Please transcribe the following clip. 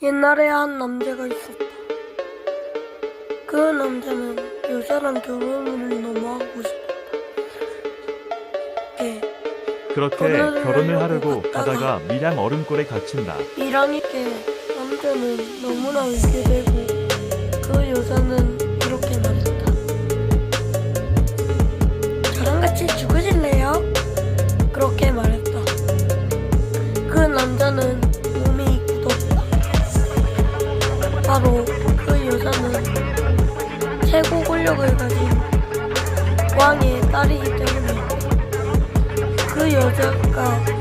옛날에 한 남자가 있었다. 그 남자는 여자랑 결혼을 너무 하고 싶었다. 예, 그렇게 결혼을 결혼을 하려고 가다가 밀양 얼음골에 갇힌다. 이랑이께 남자는 너무나 울게 되고 그 여자는 이렇게 말했다. 저랑 같이 죽으실래요? 그렇게 말했다. 그 남자는 바로 그 여자는 최고 권력을 가진 왕의 딸이기 때문이었다. 그 여자가